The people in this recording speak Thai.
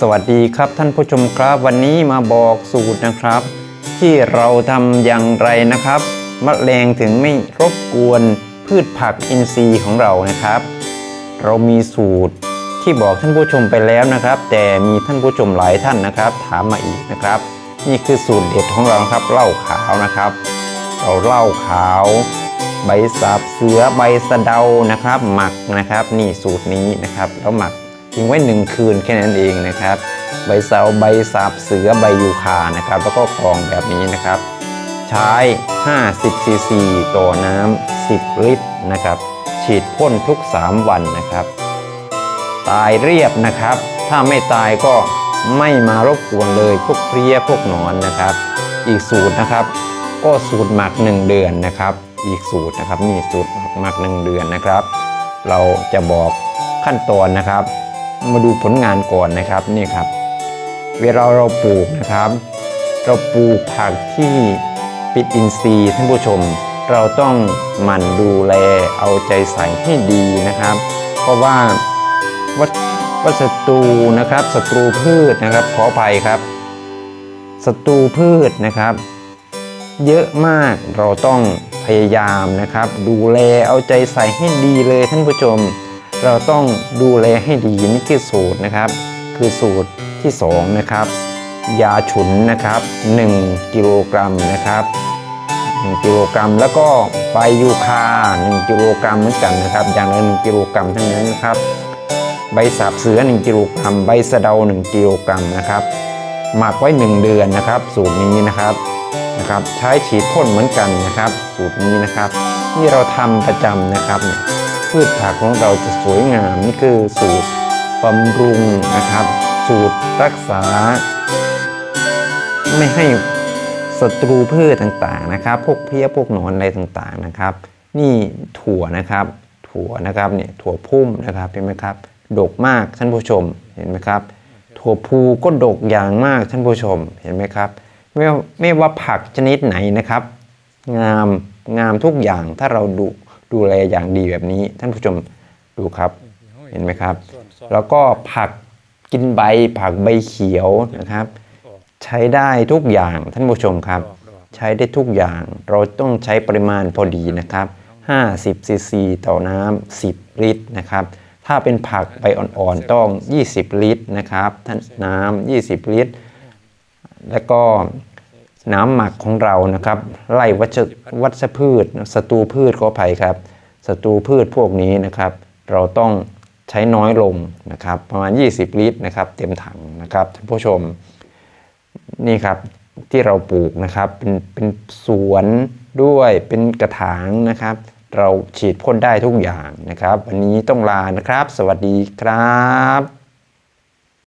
สวัสดีครับท่านผู้ชมครับวันนี้มาบอกสูตรนะครับ ที่เราทำอย่างไรนะครับมะแรงถึงไม่รบกวนพืชผักอินทรีย์ของเรานะครับ เรามีสูตรที่บอกท่านผู้ชมไปแล้วนะครับ แต่มีท่านผู้ชมหลายท่านนะครับ ถามมาอีกนะครับ นี่คือสูตรเด็ดของเราครับเหล้าขาวนะครับ เราเหล้าขาว ใบสาบเสือใบสะเดานะครับ หมักนะครับ นี่สูตรนี้นะครับแล้วหมัก ทิ้งไว้หนึ่งคืนแค่นั้นเองนะครับ ใบเสาใบสาบเสือใบยูคานะครับ แล้วก็กรองแบบนี้นะครับ ใช้ 50ซีซีต่อน้ำ10 ลิตรนะครับ ฉีดพ่นทุก 3 วันนะครับ ตายเรียบนะครับ ถ้าไม่ตายก็ไม่มารบกวนเลยพวกเพลี้ยพวกหนอนนะครับ อีกสูตรนะครับ ก็สูตรหมัก 1 เดือนนะครับ อีกสูตรนะครับนี่สูตรหมัก1เดือนนะครับ เราจะบอกขั้นตอนนะครับ มาดูผลงานก่อนนะครับนี่ครับ เวลาเราปลูกนะครับ เราปลูกผักที่ปิดอินทรีย์ท่านผู้ชม เราต้องหมั่นดูแลเอาใจใส่ให้ดีนะครับ เพราะว่าวัชวัตรูนะครับศัตรูพืชนะครับขออภัยครับศัตรูพืชนะครับ เยอะมากเราต้องพยายามนะครับ ดูแลเอาใจใส่ให้ดีเลยท่านผู้ชม เราต้องดูแลให้ดีนี่คือสูตรนะครับ คือสูตรที่ 2 นะครับ ยาฉุนนะครับ 1 กิโลกรัมนะครับ 1 กิโลกรัมแล้วก็ใบยูคา 1 กิโลกรัมเหมือนกันนะครับ อย่างละ1กิโลกรัมทั้งนั้นนะครับ ใบสาบเสือ 1 กิโลกรัม ใบสะเดา 1 กิโลกรัมนะครับ หมักไว้ 1 เดือนนะครับ สูตรนี้นะครับนะครับ ใช้ฉีดพ่นเหมือนกันนะครับ สูตรนี้นะครับที่เราทำประจำนะครับเนี่ย พืชผักของเราจะสวยงามนี่คือสูตรบำรุงนะครับ สูตรรักษา ไม่ให้ศัตรูพืชต่างๆนะครับ พวกเพี้ยพวกหนอนอะไรต่างๆนะครับ นี่ถั่วนะครับ ถั่วนะครับเนี่ยถั่วพุ่มนะครับเห็นไหมครับ ดกมากท่านผู้ชมเห็นไหมครับ ถั่วพูก็ดกอย่างมากท่านผู้ชมเห็นไหมครับไม่ไม่ว่าผักชนิดไหนนะครับ งามงามทุกอย่างถ้าเราดู ดูแลอย่างดีแบบนี้ ท่านผู้ชมดูครับ เห็นไหมครับ แล้วก็ผักกินใบผักใบเขียวนะครับ ใช้ได้ทุกอย่างท่านผู้ชมครับ ใช้ได้ทุกอย่างเราต้องใช้ปริมาณพอดีนะครับ 50ซีซีต่อน้ำ10 ลิตรนะครับ ถ้าเป็นผักใบอ่อนๆต้อง 20 ลิตรนะครับท่านน้ำ20 ลิตร แล้วก็ น้ำหมักของเรานะครับไล่วัชวัชพืชศัตรูพืชขออภัยครับศัตรูพืชพวกนี้นะครับ เราต้องใช้น้อยลงนะครับประมาณ 20 ลิตรนะครับเต็มถังนะครับท่านผู้ชมนี่ครับที่เราปลูกนะครับเป็นเป็นสวนด้วยเป็นกระถางนะครับ เราฉีดพ่นได้ทุกอย่างนะครับ วันนี้ต้องลานะครับ สวัสดีครับ